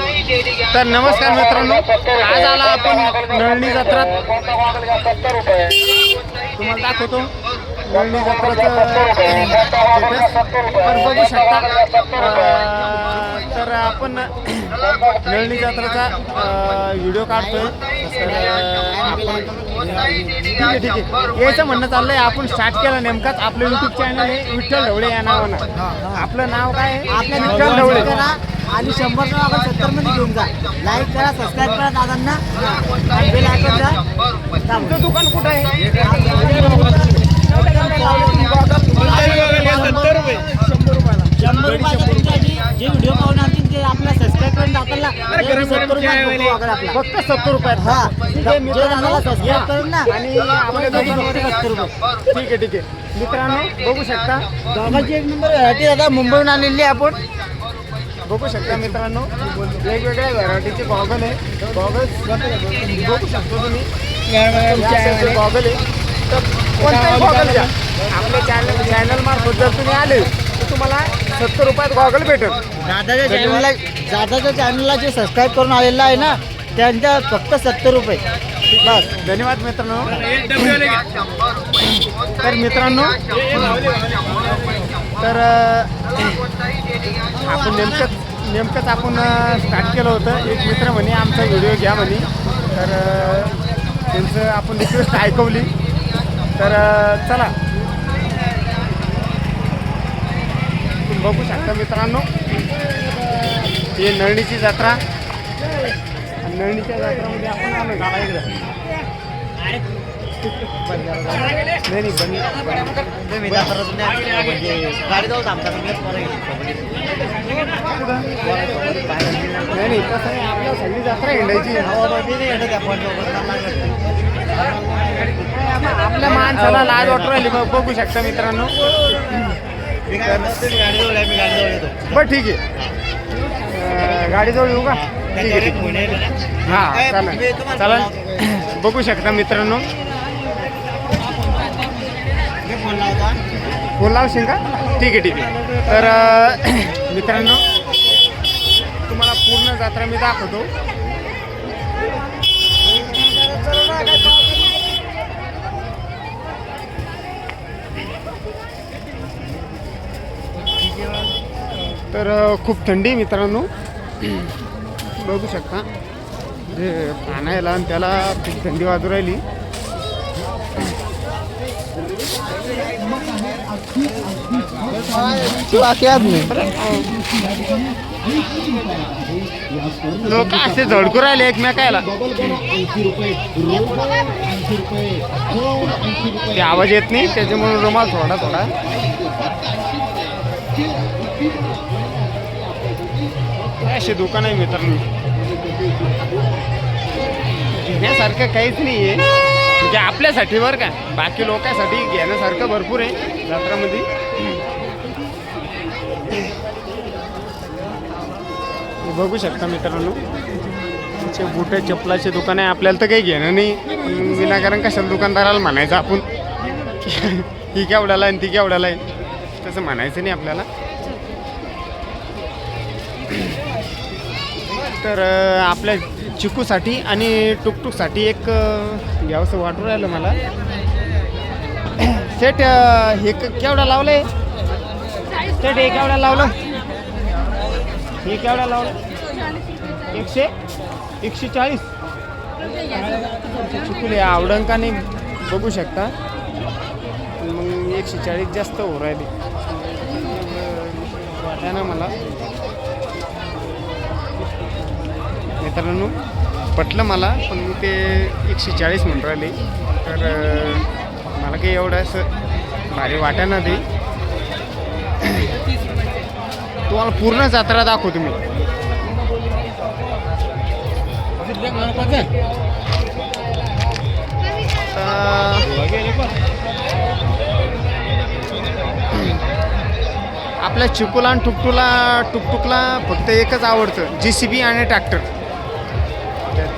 तर नमस्कार मित्रांनो आज आला आपण नळणी जत्रात तुम्हाला दाखवतो. नळणी जत्राचं. तर बघू शकता तर आपण नळणी जत्राचा व्हिडिओ काढतोय. ठीक आहे ठीक आहे. याचं म्हणणं चाललंय आपण स्टार्ट केलं नेमकाच. आपलं युट्यूब चॅनल आहे विठ्ठल ढवळे या नावानं. आपलं नाव काय आहे? आपल्या विठ्ठल ढवळे. आणि शंभर जण आपण सत्तरमध्ये घेऊन जा. लाईक करा सबस्क्राईब करा दादांना. आणि बेल आयकॉन जा तुमचं दुकान कुठं आहे? शंभर रुपयासाठी जे व्हिडिओ पाहून आणतील ते आपला सबस्क्राईब करून सत्तर रुपयात आपला फक्त सत्तर रुपयात. हा जे सबस्क्राईब करून ना आणि सत्तर रुपये. ठीक आहे ठीक आहे. मित्रांनो बघू शकता. दोघांची एक नंबर दादा मुंबईहून आणलेली आहे आपण. बघू शकता मित्रांनो वेगवेगळ्या व्हरायटीचे गॉगल आहे गॉगल बघू शकतो तुम्ही. गॉगल आहे. तर कोणताही गॉगल घ्या. आपल्या चॅनल चॅनल मार्फत जर तुम्ही आले तर तुम्हाला सत्तर रुपयात गॉगल भेटेल. दादाच्या चॅनलला दादाच्या चॅनलला जे सबस्क्राईब करून आलेलं आहे ना त्यांच्या फक्त सत्तर रुपये. बस. धन्यवाद मित्रांनो. तर मित्रांनो तर आपण नेमकंच नेमकंच आपण स्टार्ट केलं होतं. एक मित्र म्हणे आमचा व्हिडिओ घ्या म्हणे. तर त्यांचं आपण रिक्वेस्ट ऐकवली. तर चला. बघू शकता मित्रांनो. हे नळणीची जत्रा. आणि नळणीच्या जत्रामध्ये आपण आलो. गावा इकडं नाही गाडी जाऊ थांबता नाही नाही तसं नाही आपल्या सगळी जत्रा हिंडायची आपल्या माणसाला लाज वाटू राहिली बघ- बघू शकता मित्रांनो. बरं ठीक आहे. अं, गाडीजवळ येऊ का? ठीक आहे ठीक आहे. हां चालेल. चालेल. बघू शकता मित्रांनो. फोन लावशील का? ठीक आहे ठीक आहे. तर मित्रांनो तुम्हाला पूर्ण जत्रा मी दाखवतो. तर खूप थंडी मित्रांनो. बघू शकता. जे पाण्याला आणि त्याला खूप थंडी वाजू राहिली. लोक असे झडकू राहिले एकमेकायला ते आवाज येत नाही त्याच्यामुळे रुमाल थोडा थोडा. असे दुकान आहे मित्रांनो? घेण्यासारखं काहीच नाही आहे म्हणजे आपल्यासाठी बरं का. बाकी लोकांसाठी घेण्यासारखं भरपूर आहे जत्रामध्ये. बघू शकता मित्रांनो. तुमचे बुटे चपलाचे दुकान आहे. आपल्याला तर काही घेणं नाही. विनाकारण कशाला दुकानदाराला म्हणायचं आपण? ही केवढ्याला आहे आणि ती केवढ्याला आहे? तसं म्हणायचं नाही आपल्याला. तर आपल्या चिकूसाठी आणि टुकटुकसाठी एक घ्यावंसं वाटून राहिलं मला. सेट हे केवढा लावलं लावलंय? सेट हे केवढा लावलं? हे केवढा लावलं? एकशे? एकशे चाळीस. चुकले आवडन का नाही बघू शकता. मग एकशे चाळीस जास्त हो राहिले. वाटा ना मला. मित्रांनो पटलं मला पण मी ते एकशे चाळीस म्हणून राहिले. तर मला काही एवढं असं भारी वाटा ते तुम्हाला पूर्ण जत्रा दाखवतो तुम्ही आपल्या चिकूला आणि टुकटुला टुकटुकला फक्त एकच आवडतं जी सी बी आणि ट्रॅक्टर.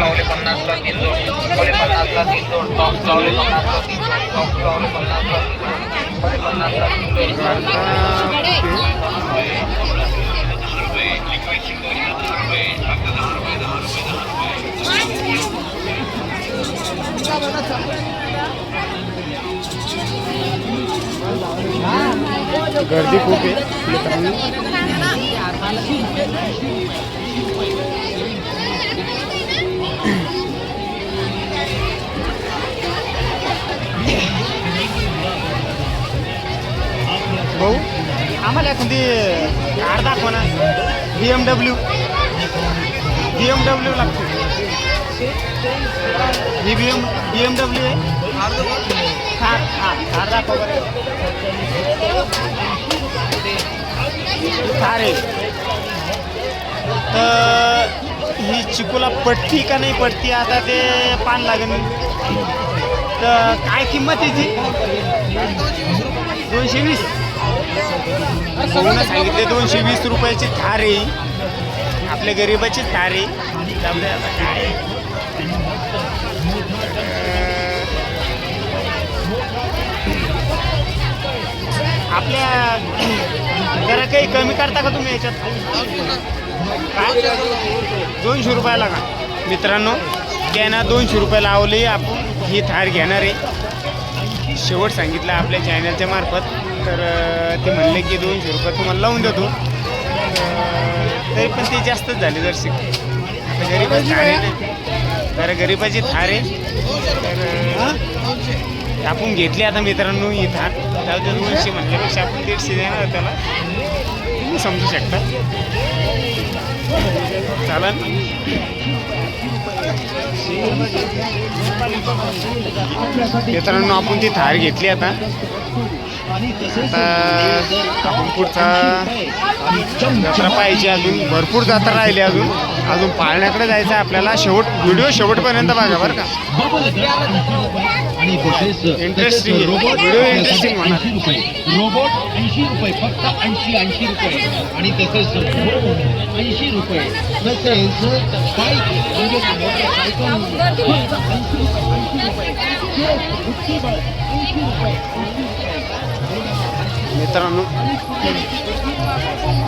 लावले पन्नासला तीन पन्नासला तीन टॉप लावले पन्नासला तीन टॉप लावले पन्नासला तीन पन्नासला तीन गर्दी खूब है एखादी कार दाखवा ना. B M W B M W लागतो. ही B M B M W आहे. कार हा कार दाखवा बरं. कार आहे. तर ही चिकूला पटती का नाही पटती आता ते पान लागेल. तर काय किंमत याची दोनशे वीस. म्हणून सांगितले दोनशे वीस रुपयाची थार. आहे आपल्या गरिबाची थार. आहे आपल्या जरा काही कमी करता का तुम्ही याच्यात? काय? दोनशे रुपयाला का मित्रांनो त्यांना दोनशे रुपये लावले आपण. ही थार घेणार आहे. शेवट सांगितलं आपल्या चॅनलच्या मार्फत. तर ते म्हणले की दोनशे रुपये तुम्हाला लावून देतो. तरी पण ते जास्तच झाले जर शिक आता गरीबाची थार जरा गरीबाची थार आहे तर आपण घेतली आता मित्रांनो ही थार त्याला ते दोनशे म्हणल्यापेक्षा आपण दीडशे देणार त्याला. तुम्ही समजू शकता. चालन मित्रांनो आपण ती थार घेतली आता. आता आपण पुढचा जत्रा पाहिजे अजून. भरपूर जत्रा राहिली अजून. अजून पाळण्याकडे जायचं आहे आपल्याला. शेवट व्हिडिओ शेवटपर्यंत बघा बरं का. आणि तसेच Interesting आहे. रोबोट. ऐंशी रुपये. ऐंशी फक्त ऐंशी ऐंशी रुपये. आणि तसेच ऐंशी रुपये. तसेच बाईक. म्हणजे 80 रुपये, 80 रुपये. मित्रांनो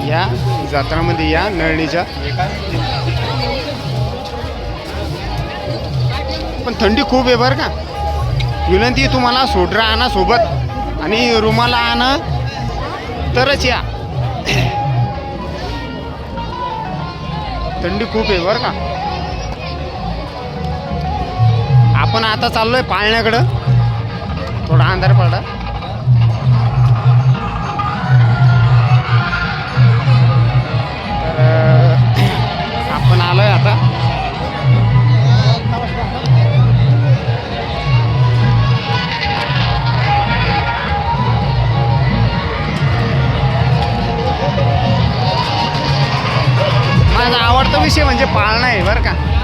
या जत्रामध्ये या नळणीच्या. पण थंडी खूप आहे बरं का. विनंती तुम्हाला सोडरा आणा सोबत आणि रुमाला आणा तरच या. थंडी खूप आहे बरं का. आपण आता चाललोय पाळण्याकडं. थोडा अंधार पडला.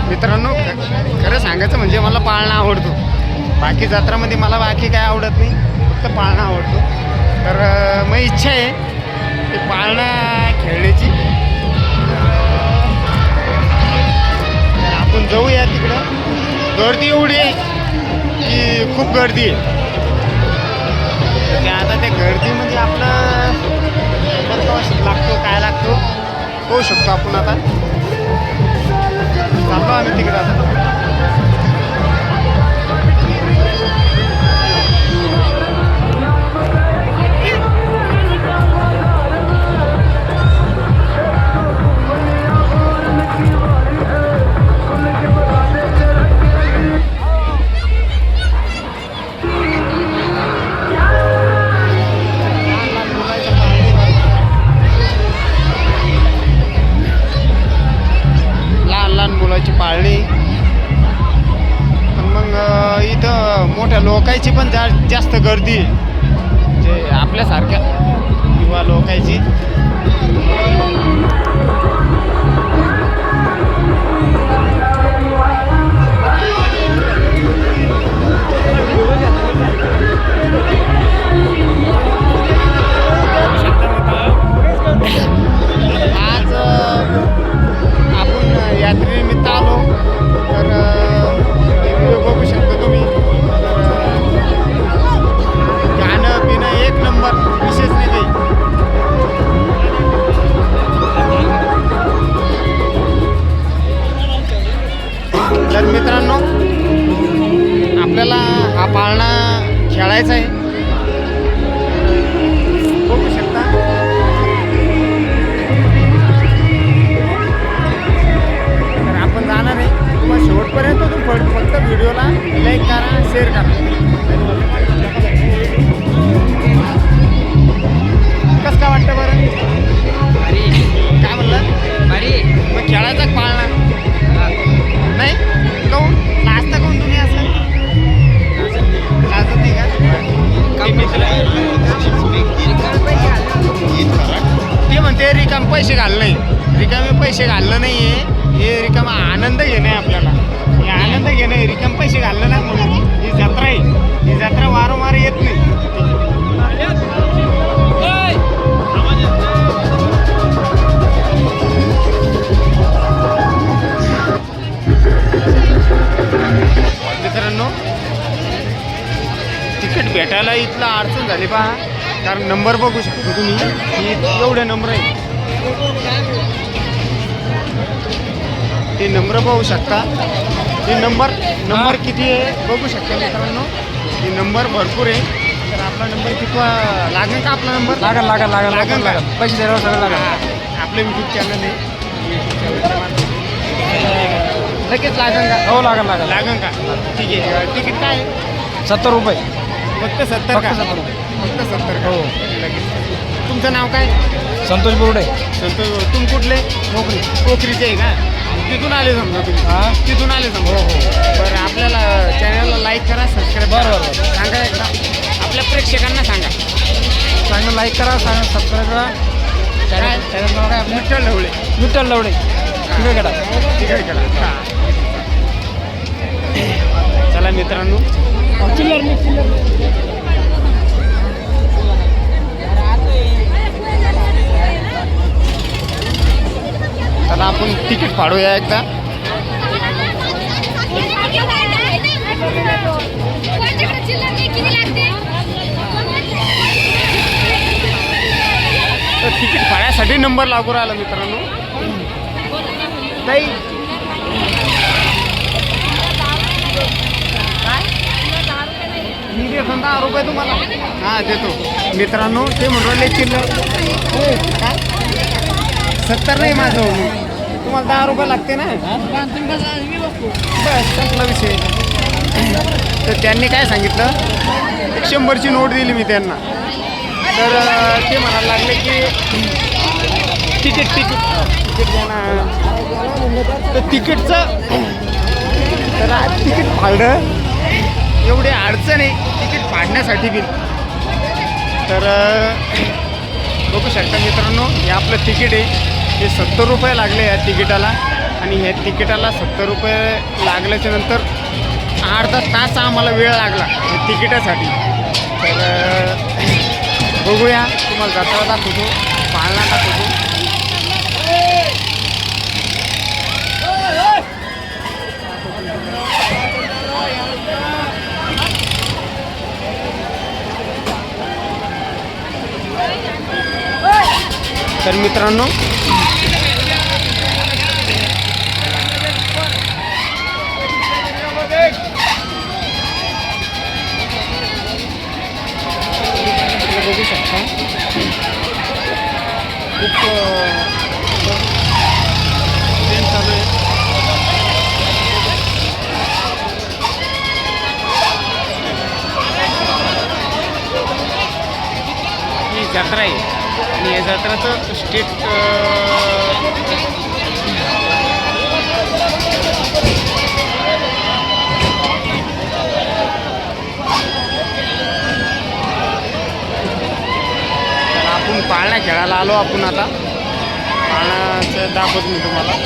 मित्रांनो खरं सांगायचं म्हणजे मला पाळणा आवडतो. बाकी जत्रामध्ये मला बाकी काय आवडत नाही फक्त पाळणा आवडतो. तर मग इच्छा आहे की पाळणा खेळण्याची. आपण जाऊया तिकडं. गर्दी एवढी आहे की खूप गर्दी आहे. ते आता त्या गर्दीमध्ये आपलं लागतो काय लागतो होऊ शकतो आपण आता. चाललो आम्ही तिकडं आपल्यासारख्या. किंवा लोकांची झाली पहा. कारण नंबर बघू शकतो तुम्ही. की एवढे नंबर आहे ते नंबर बघू शकता. ते नंबर नंबर किती आहे बघू शकता मित्रांनो. हे नंबर भरपूर आहे. तर आपला नंबर किती लागेल का आपला नंबर लागल लागल लागल लागेल का? पैसे द्यायला सगळं हा, आपलं युट्यूब चॅनल आहे. लगेच लागेल का? हो लागल लागल. लागेल का? ठीक आहे. तिकीट काय आहे? सत्तर रुपये. फक्त सत्तर का? 70 रुपये. फक्त सत्तर का हो. लगेच. तुमचं नाव काय? संतोष बोर्डे. संतोष तुम्ही कुठले? नोकरी. कोकरीचे आहे का? तिथून आले समजा तुम्ही. हा? तिथून आले समजा. हो, हो. बरं आपल्याला चॅनलला लाईक करा सबस्क्राईब बरं, करा. बरं, बरं. सांगा एकदा. आपल्या प्रेक्षकांना सांगा. चांगलं लाईक करा सांगा सबस्क्राईब करा. काय? चॅनल चॅनल नाव काय आपलं? विठ्ठल ढवळे. विठ्ठल लवडे तिकडे गेला ठीक आहे करा. हा. चला मित्रांनो. चला आपण तिकीट फाडूया एकदा. तर तिकीट फाड्यासाठी नंबर लागू राहिला मित्रांनो. ताई मी देतो ना दहा रुपये तुम्हाला. हां देतो. मित्रांनो ते म्हणून चिल्लर. काय सत्तर नाही माझं. हो. तुम्हाला दहा रुपये लागते ना? बस संपला विषय. तर त्यांनी काय सांगितलं? एक शंभरची नोट दिली मी त्यांना. तर ते म्हणायला लागले की तिकीट तिकीट तिकीट देणार. तर तिकीटचं तर तिकीट फाडलं एवढी अडचण आहे. तिकीट फाडण्यासाठी बी. तर बघू शकता मित्रांनो हे आपलं तिकीट आहे. हे सत्तर रुपये लागले या तिकिटाला. आणि ह्या तिकिटाला सत्तर रुपये लागल्याच्या नंतर अर्धा तास आम्हाला वेळ लागला या तिकिटासाठी. तर बघूया. तुम्हाला जत्रा दाखवतो पाळणा दाखवतो तर मित्रांनो बघू शकता खूप जत्रा आहे. आणि या जत्राचं स्टेट आपण पाळणा खेळायला आलो आपण आता. पाळण्याचं दाखवत मी तुम्हाला.